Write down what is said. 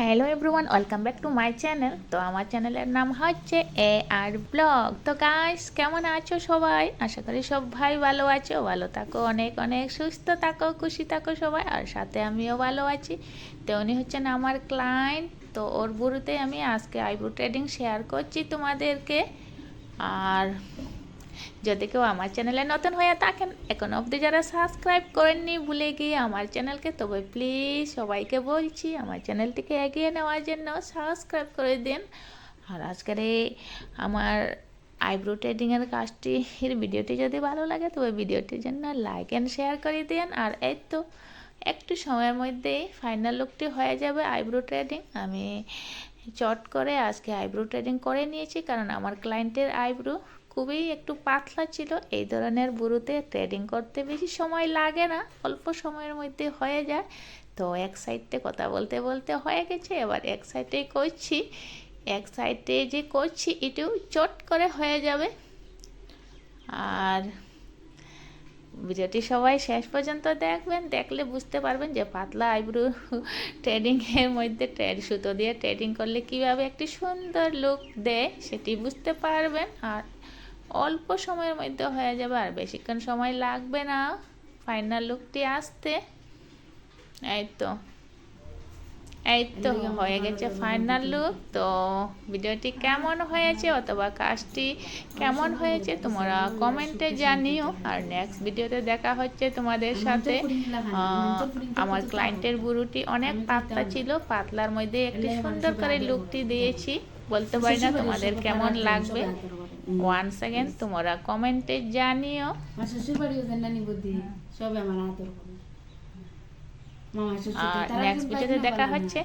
Hello everyone welcome back to my channel তো আমার চ্যানেলের নাম হচ্ছে এ আর ব্লগ তো গাইস কেমন আছো সবাই? আশা করি সব ভাই ভালো আছো। ভালো থাকো, অনেক অনেক সুস্থ থাকো, খুশি থাকো সবাই, আর সাথে আমিও ভালো আছি। তো উনি হচ্ছেন আমার ক্লায়েন্ট তো ওর বুড়োতে আমি আজকে আইব্রো ট্রেডিং শেয়ার করছি তোমাদেরকে। আর যদি কেউ আমার চ্যানেলে নতুন হয়ে থাকেন, এখন অবধি যারা সাবস্ক্রাইব করেননি, ভুলে গিয়ে আমার চ্যানেলকে, তবে প্লিজ সবাইকে বলছি, আমার চ্যানেলটিকে এগিয়ে নেওয়ার জন্য সাবস্ক্রাইব করে দিন। আর আজকের আমার আইব্রো ট্রেডিংয়ের কাজটির ভিডিওটি যদি ভালো লাগে, তবে ভিডিওটির জন্য লাইক অ্যান্ড শেয়ার করে দিন। আর এই তো একটু সময়ের মধ্যেই ফাইনাল লুকটি হয়ে যাবে আইব্রো ট্রেডিং আমি চট করে আজকে আইব্রো ট্রেডিং করে নিয়েছি, কারণ আমার ক্লায়েন্টের আইব্রো খুবই একটু পাতলা ছিল। এই ধরনের বুড়োতে ট্রেডিং করতে বেশি সময় লাগে না, অল্প সময়ের মধ্যে হয়ে যায়। তো এক সাইডে কথা বলতে বলতে হয়ে গেছে, এবার এক সাইডেই করছি। এক সাইডে যে করছি, এটাও চট করে হয়ে যাবে। আর ভিডিওটি সবাই শেষ পর্যন্ত দেখবেন, দেখলে বুঝতে পারবেন যে পাতলা আইব্রু ট্রেডিংয়ের মধ্যে ট্রেড সুতো দিয়ে ট্রেডিং করলে কীভাবে একটি সুন্দর লুক দেয় সেটি বুঝতে পারবেন। আর অল্প সময়ের মধ্যে হয়ে যাবে, আর বেশিক্ষণ সময় লাগবে না। ফাইনাল লুকটি আসতে। এই তো। এই তো হয়ে গেছে ফাইনাল লুক তো ভিডিওটি কেমন হয়েছে অথবা কাজটি কেমন হয়েছে তোমরা কমেন্টে জানিও। আর নেক্সট ভিডিওতে দেখা হচ্ছে তোমাদের সাথে। আমার ক্লায়েন্টের বুড়োটি অনেক পাতলা ছিল পাতলার মধ্যে একটি সুন্দর করে লুকটি দিয়েছি। বলতে পারি না তোমাদের কেমন লাগবে। ওয়ান সেকেন্ড তোমরা কমেন্টে জানিও। আমার আদর আর নেক্সট ভিডিওতে দেখা হচ্ছে।